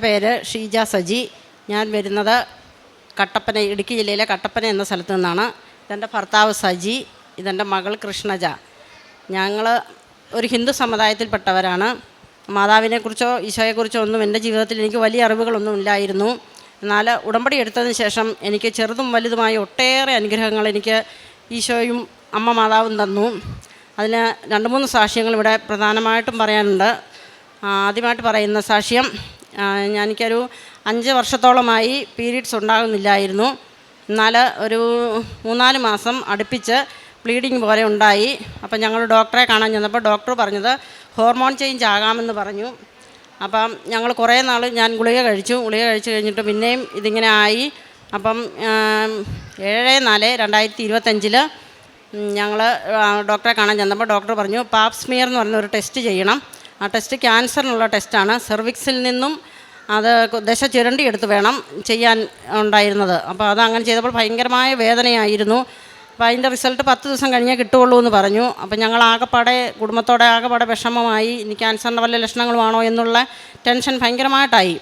എന്റെ പേര് ഷീജ സജി. ഞാൻ വരുന്നത് കട്ടപ്പന ഇടുക്കി ജില്ലയിലെ കട്ടപ്പന എന്ന സ്ഥലത്തു നിന്നാണ്. ഇതെന്റെ ഭർത്താവ് സജി ഇതെന്റെ മകൾ കൃഷ്ണജ. ഞങ്ങൾ ഒരു ഹിന്ദു സമുദായത്തിൽപ്പെട്ടവരാണ്. മാതാവിനെക്കുറിച്ചോ ഈശോയെക്കുറിച്ചോ ഒന്നും എന്റെ ജീവിതത്തിൽ എനിക്ക് വലിയ അറിവുകളൊന്നും ഇല്ലായിരുന്നു. എന്നാൽ ഉടമ്പടി എടുത്തതിന് ശേഷം എനിക്ക് ചെറുതും വലുതുമായ ഒട്ടേറെ അനുഗ്രഹങ്ങൾ എനിക്ക് ഈശോയും അമ്മ മാതാവും തന്നു. അതിന് രണ്ട് മൂന്ന് സാക്ഷ്യങ്ങൾ ഇവിടെ പ്രധാനമായിട്ടും പറയാനുണ്ട്. ആദ്യമായിട്ട് പറയുന്ന സാക്ഷ്യം എനിക്കൊരു അഞ്ച് വർഷത്തോളമായി പീരീഡ്സ് ഉണ്ടാകുന്നില്ലായിരുന്നു. എന്നാൽ ഒരു മൂന്നാൽ മാസം അടുപ്പിച്ച് ബ്ലീഡിങ് പോലെ ഉണ്ടായി. അപ്പം ഞങ്ങൾ ഡോക്ടറെ കാണാൻ ചെന്നപ്പോൾ ഡോക്ടർ പറഞ്ഞത് ഹോർമോൺ ചേഞ്ച് ആകാമെന്ന് പറഞ്ഞു. അപ്പം ഞങ്ങൾ കുറേ നാൾ ഞാൻ ഗുളിക കഴിച്ചു. ഗുളിക കഴിച്ചു കഴിഞ്ഞിട്ട് പിന്നെയും ഇതിങ്ങനെ ആയി. അപ്പം ഏഴ് നാല് രണ്ടായിരത്തി ഇരുപത്തഞ്ചിൽ ഞങ്ങൾ ഡോക്ടറെ കാണാൻ ചെന്നപ്പോൾ ഡോക്ടർ പറഞ്ഞു പാപ്സ്മിയർ എന്ന് പറഞ്ഞൊരു ഒരു ടെസ്റ്റ് ചെയ്യണം. ആ ടെസ്റ്റ് ക്യാൻസറിനുള്ള ടെസ്റ്റാണ് സെർവിക്സിൽ നിന്നും അത് ദശ ചുരണ്ടി എടുത്ത് വേണം ചെയ്യാൻ ഉണ്ടായിരുന്നത്. അപ്പോൾ അത് അങ്ങനെ ചെയ്തപ്പോൾ ഭയങ്കരമായ വേദനയായിരുന്നു. അപ്പോൾ അതിന്റെ റിസൾട്ട് പത്ത് ദിവസം കഴിഞ്ഞേ കിട്ടുകയുള്ളൂ എന്ന് പറഞ്ഞു. അപ്പോൾ ഞങ്ങൾ ആകെപ്പാടെ കുടുംബത്തോടെ ആകെപ്പാടെ വിഷമമായി. ഇനി ക്യാൻസറിന്റെ വല്ല ലക്ഷണങ്ങളുമാണോ എന്നുള്ള ടെൻഷൻ ഭയങ്കരമായിട്ടായി.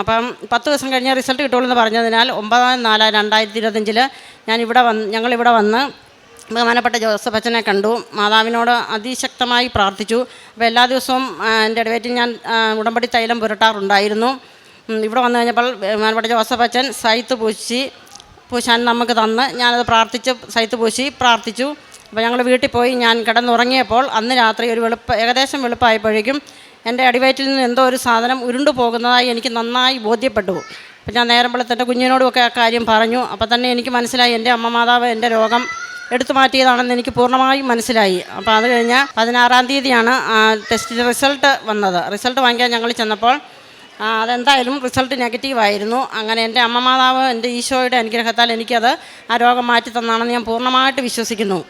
അപ്പം പത്ത് ദിവസം കഴിഞ്ഞ റിസൾട്ട് കിട്ടുള്ളൂ എന്ന് പറഞ്ഞതിനാൽ ഒമ്പതാം നാല് രണ്ടായിരത്തി ഇരുപത്തഞ്ചിൽ ഞാൻ ഇവിടെ വന്ന് ഞങ്ങളിവിടെ വന്ന് ബഹുമാനപ്പെട്ട ജോസഫ് അച്ഛനെ കണ്ടു. മാതാവിനോട് അതിശക്തമായി പ്രാർത്ഥിച്ചു. അപ്പോൾ എല്ലാ ദിവസവും എന്റെ ഇടവേറ്റിൽ ഞാൻ ഉടമ്പടി തൈലം പുരട്ടാറുണ്ടായിരുന്നു. ഇവിടെ വന്നു കഴിഞ്ഞപ്പോൾ ബഹുമാനപ്പെട്ട ജോസഫ് അച്ഛൻ സൈത്ത് പൂശി പൂശാൻ നമുക്ക് തന്ന്. ഞാനത് പ്രാർത്ഥിച്ച് സൈത്ത് പൂശി പ്രാർത്ഥിച്ചു. അപ്പോൾ ഞങ്ങൾ വീട്ടിൽ പോയി ഞാൻ കിടന്നുറങ്ങിയപ്പോൾ അന്ന് രാത്രി ഒരു വെളുപ്പ് ഏകദേശം വെളുപ്പായപ്പോഴേക്കും എന്റെ അടിവയറ്റിൽ നിന്ന് എന്തോ ഒരു സാധനം ഉരുണ്ടു പോകുന്നതായി എനിക്ക് നന്നായി ബോധ്യപ്പെട്ടു. അപ്പോൾ ഞാൻ നേരം വെളുത്ത് കുഞ്ഞിനോടുമൊക്കെ ആ കാര്യം പറഞ്ഞു. അപ്പോൾ തന്നെ എനിക്ക് മനസ്സിലായി എന്റെ അമ്മ മാതാവ് എന്റെ രോഗം എടുത്തു മാറ്റിയതാണെന്ന് എനിക്ക് പൂർണമായും മനസ്സിലായി. അപ്പോൾ അത് കഴിഞ്ഞ് പതിനാറാം തീയതിയാണ് ടെസ്റ്റിന്റെ റിസൾട്ട് വന്നത്. റിസൾട്ട് വാങ്ങിക്കാൻ ഞങ്ങൾ ചെന്നപ്പോൾ അതെന്തായാലും റിസൾട്ട് നെഗറ്റീവായിരുന്നു അങ്ങനെ എന്റെ അമ്മ മാതാവ് എന്റെ ഈശോയുടെ അനുഗ്രഹത്താൽ എനിക്കത് ആ രോഗം മാറ്റി തന്നാണെന്ന് ഞാൻ പൂർണമായിട്ട് വിശ്വസിക്കുന്നു.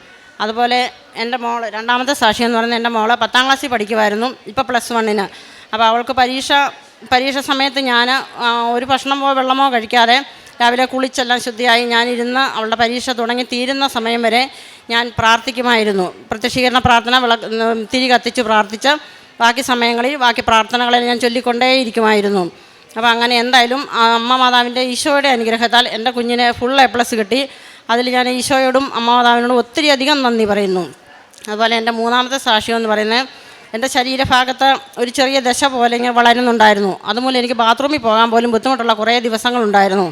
അതുപോലെ എന്റെ മോൾ രണ്ടാമത്തെ സാക്ഷി എന്ന് പറയുന്നത് എന്റെ മോൾ പത്താം ക്ലാസ്സിൽ പഠിക്കുമായിരുന്നു ഇപ്പോൾ പ്ലസ് വണ്ണിന് അപ്പോൾ അവൾക്ക് പരീക്ഷ പരീക്ഷ സമയത്ത് ഞാൻ ഒരു ഭക്ഷണമോ വെള്ളമോ കഴിക്കാതെ രാവിലെ കുളിച്ചെല്ലാം ശുദ്ധിയായി ഞാനിരുന്ന് അവളുടെ പരീക്ഷ തുടങ്ങി തീരുന്ന സമയം വരെ ഞാൻ പ്രാർത്ഥിക്കുമായിരുന്നു. പ്രത്യക്ഷീകരണ പ്രാർത്ഥന വിള തിരി കത്തിച്ച് പ്രാർത്ഥിച്ച് ബാക്കി സമയങ്ങളിൽ ബാക്കി പ്രാർത്ഥനകളെ ഞാൻ ചൊല്ലിക്കൊണ്ടേയിരിക്കുമായിരുന്നു. അപ്പോൾ അങ്ങനെ എന്തായാലും അമ്മ മാതാവിന്റെ ഈശോയുടെ അനുഗ്രഹത്താൽ എന്റെ കുഞ്ഞിന് ഫുൾ എ പ്ലസ് കിട്ടി. അതിൽ ഞാൻ ഈശോയോടും അമ്മ മാതാവിനോടും ഒത്തിരി അധികം നന്ദി പറയുന്നു. അതുപോലെ എന്റെ മൂന്നാമത്തെ സാക്ഷ്യം എന്ന് പറയുന്നത് എന്റെ ശരീരഭാഗത്ത് ഒരു ചെറിയ ദശ പോലെ ഇങ്ങനെ വളരുന്നുണ്ടായിരുന്നു. അതുമൂലം എനിക്ക് ബാത്റൂമിൽ പോകാൻ പോലും ബുദ്ധിമുട്ടുള്ള കുറേ ദിവസങ്ങളുണ്ടായിരുന്നു.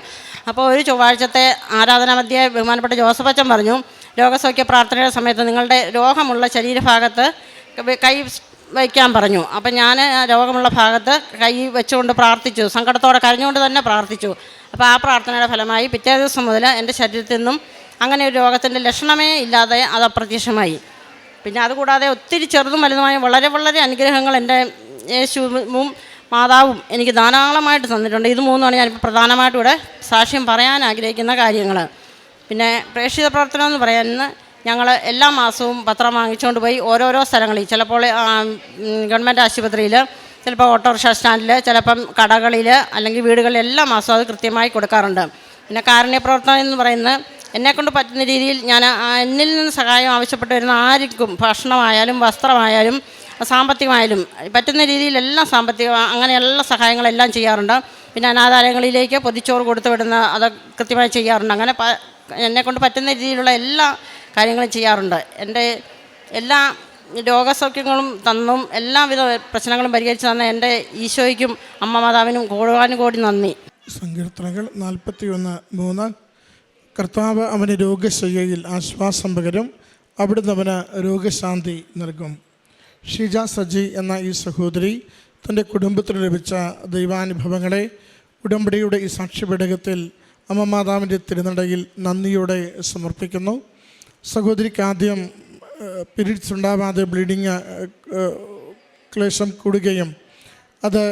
അപ്പോൾ ഒരു ചൊവ്വാഴ്ചത്തെ ആരാധനാ ബഹുമാനപ്പെട്ട ജോസഫ് അച്ഛൻ പറഞ്ഞു രോഗസൗഖ്യ പ്രാർത്ഥനയുടെ സമയത്ത് നിങ്ങളുടെ രോഗമുള്ള ശരീരഭാഗത്ത് കൈ വയ്ക്കാൻ പറഞ്ഞു. അപ്പം ഞാൻ രോഗമുള്ള ഭാഗത്ത് കൈ വെച്ചുകൊണ്ട് പ്രാർത്ഥിച്ചു. സങ്കടത്തോടെ കരഞ്ഞുകൊണ്ട് തന്നെ പ്രാർത്ഥിച്ചു. അപ്പോൾ ആ പ്രാർത്ഥനയുടെ ഫലമായി പിറ്റേ ദിവസം മുതൽ എന്റെ ശരീരത്തിൽ നിന്നും അങ്ങനെ ഒരു രോഗത്തിന്റെ ലക്ഷണമേ ഇല്ലാതെ അത് അപ്രത്യക്ഷമായി. പിന്നെ അതുകൂടാതെ ഒത്തിരി ചെറുതും വലുതുമായ വളരെ വളരെ അനുഗ്രഹങ്ങൾ എന്റെ യേശുവും മാതാവും എനിക്ക് ധാരാളമായിട്ട് തന്നിട്ടുണ്ട്. ഇത് മൂന്നുമാണ് ഞാനിപ്പോൾ പ്രധാനമായിട്ടും ഇവിടെ സാക്ഷ്യം പറയാൻ ആഗ്രഹിക്കുന്ന കാര്യങ്ങൾ പിന്നെ പ്രേക്ഷിത പ്രവർത്തനം എന്ന് പറയുന്നത് ഞങ്ങൾ എല്ലാ മാസവും പത്രം വാങ്ങിച്ചുകൊണ്ട് പോയി ഓരോരോ സ്ഥലങ്ങളിൽ. ചിലപ്പോൾ ഗവൺമെന്റ് ആശുപത്രിയിൽ ചിലപ്പോൾ ഓട്ടോറിക്ഷ സ്റ്റാൻഡിൽ ചിലപ്പം കടകളിൽ അല്ലെങ്കിൽ വീടുകളിൽ എല്ലാ മാസവും അത് കൃത്യമായി കൊടുക്കാറുണ്ട്. പിന്നെ കാരുണ്യ പ്രവർത്തനം എന്ന് പറയുന്നത് എന്നെക്കൊണ്ട് പറ്റുന്ന രീതിയിൽ ഞാൻ എന്നിൽ നിന്ന് സഹായം ആവശ്യപ്പെട്ട് വരുന്ന ആർക്കും ഭക്ഷണമായാലും വസ്ത്രമായാലും സാമ്പത്തികമായാലും പറ്റുന്ന രീതിയിലെല്ലാം സാമ്പത്തിക അങ്ങനെയുള്ള സഹായങ്ങളെല്ലാം ചെയ്യാറുണ്ട്. പിന്നെ അനാഥാലയങ്ങളിലേക്ക് പൊതിച്ചോറ് കൊടുത്തു വിടുന്ന അത് കൃത്യമായി ചെയ്യാറുണ്ട്. അങ്ങനെ എന്നെ എന്നെക്കൊണ്ട് പറ്റുന്ന രീതിയിലുള്ള എല്ലാ കാര്യങ്ങളും ചെയ്യാറുണ്ട്. എന്റെ എല്ലാ രോഗസൗഖ്യങ്ങളും തന്നും എല്ലാവിധ പ്രശ്നങ്ങളും പരിഹരിച്ച് തന്ന എന്റെ ഈശോയ്ക്കും അമ്മ മാതാവിനും കോടാനുകോടി നന്ദി. സങ്കീർത്തനങ്ങൾ നാൽപ്പത്തി ഒന്ന് മൂന്ന്. കർത്താവ് അവന് രോഗശയ്യയിൽ ആശ്വാസം പകരും അവിടുന്ന് അവന് രോഗശാന്തി നൽകും. ഷീജ സജി എന്ന ഈ സഹോദരി തന്റെ കുടുംബത്തിന് ലഭിച്ച ദൈവാനുഭവങ്ങളെ ഉടമ്പടിയുടെ ഈ സാക്ഷ്യപേടകത്തിൽ അമ്മ മാതാവിന്റെ തിരുനടയിൽ നന്ദിയോടെ സമർപ്പിക്കുന്നു. സഹോദരിക്ക് ആദ്യം പീരീഡ്സ് ഉണ്ടാവാതെ ബ്ലീഡിങ് ക്ലേശം കൂടുകയും അത്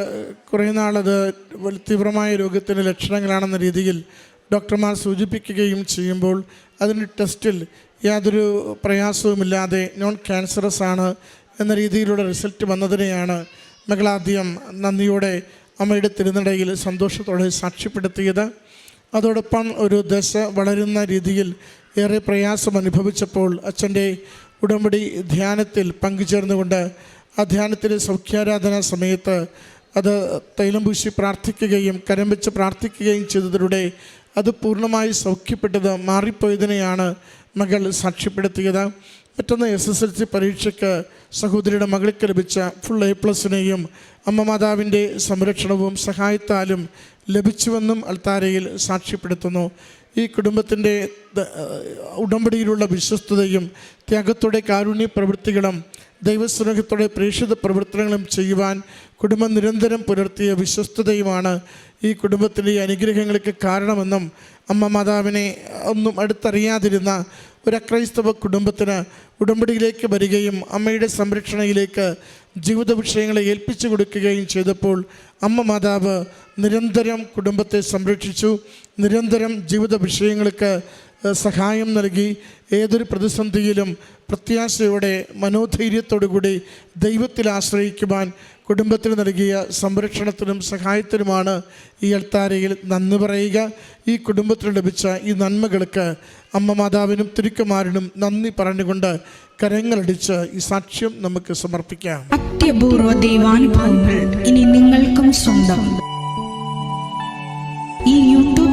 കുറേ നാളത് തീവ്രമായ രോഗത്തിന്റെ ലക്ഷണങ്ങളാണെന്ന രീതിയിൽ ഡോക്ടർമാർ സൂചിപ്പിക്കുകയും ചെയ്യുമ്പോൾ അതിന്റെ ടെസ്റ്റിൽ യാതൊരു പ്രയാസവുമില്ലാതെ നോൺ ക്യാൻസറസ് ആണ് എന്ന രീതിയിലുള്ള റിസൾട്ട് വന്നതിനെയാണ് മകളാദ്യം നന്ദിയോടെ അമ്മയുടെ തിരുനടയിൽ സന്തോഷത്തോടെ സാക്ഷ്യപ്പെടുത്തിയത്. അതോടൊപ്പം ഒരു ദശ വളരുന്ന രീതിയിൽ ഏറെ പ്രയാസം അനുഭവിച്ചപ്പോൾ അച്ഛന്റെ ഉടമ്പടി ധ്യാനത്തിൽ പങ്കുചേർന്നുകൊണ്ട് ആ ധ്യാനത്തിലെ സൗഖ്യാരാധന സമയത്ത് അത് തൈലം പൂശി പ്രാർത്ഥിക്കുകയും കരം വെച്ച് പ്രാർത്ഥിക്കുകയും ചെയ്തതിലൂടെ അത് പൂർണമായി സൗഖ്യപ്പെട്ടത് മാറിപ്പോയതിനെയാണ് മകൾ സാക്ഷ്യപ്പെടുത്തിയത്. മറ്റൊന്ന് എസ് എസ് എൽ സി പരീക്ഷയ്ക്ക് സഹോദരിയുടെ മകൾക്ക് ലഭിച്ച ഫുൾ എ പ്ലസിനെയും അമ്മ മാതാവിന്റെ സംരക്ഷണവും സഹായത്താലും ലഭിച്ചുവെന്നും അൾത്താരയിൽ സാക്ഷ്യപ്പെടുത്തുന്നു. ഈ കുടുംബത്തിന്റെ ഉടമ്പടിയിലുള്ള വിശ്വസ്തതയും ത്യാഗത്തോടെ കാരുണ്യ പ്രവൃത്തികളും ദൈവസ്നേഹത്തോടെ പ്രേക്ഷിത പ്രവർത്തനങ്ങളും ചെയ്യുവാൻ കുടുംബം നിരന്തരം പുലർത്തിയ വിശ്വസ്തതയുമാണ് ഈ കുടുംബത്തിന്റെ അനുഗ്രഹങ്ങൾക്ക് കാരണമെന്നും അമ്മ മാതാവിനെ ഒന്നും അടുത്തറിയാതിരുന്ന ഒരു അക്രൈസ്തവ കുടുംബത്തിന് ഉടമ്പടിയിലേക്ക് വരികയും അമ്മയുടെ സംരക്ഷണയിലേക്ക് ജീവിത വിഷയങ്ങളെ ഏൽപ്പിച്ചു കൊടുക്കുകയും ചെയ്തപ്പോൾ അമ്മ മാതാവ് നിരന്തരം കുടുംബത്തെ സംരക്ഷിച്ചു നിരന്തരം ജീവിത വിഷയങ്ങൾക്ക് സഹായം നൽകി ഏതൊരു പ്രതിസന്ധിയിലും പ്രത്യാശയോടെ മനോധൈര്യത്തോടുകൂടി ദൈവത്തിൽ ആശ്രയിക്കുവാൻ കുടുംബത്തിന് നൽകിയ സംരക്ഷണത്തിനും സഹായത്തിനുമാണ് ഈ അൾത്താരയിൽ നന്ദി പറയുക. ഈ കുടുംബത്തിന് ലഭിച്ച ഈ നന്മകൾക്ക് അമ്മ മാതാവിനും തിരുക്കുമാരനും നന്ദി പറഞ്ഞുകൊണ്ട് കരങ്ങളടിച്ച് ഈ സാക്ഷ്യം നമുക്ക് സമർപ്പിക്കാം. അത്യപൂർവ ദൈവാനുഭവങ്ങൾ ഇനി നിങ്ങൾക്കും സ്വന്തം. ഈ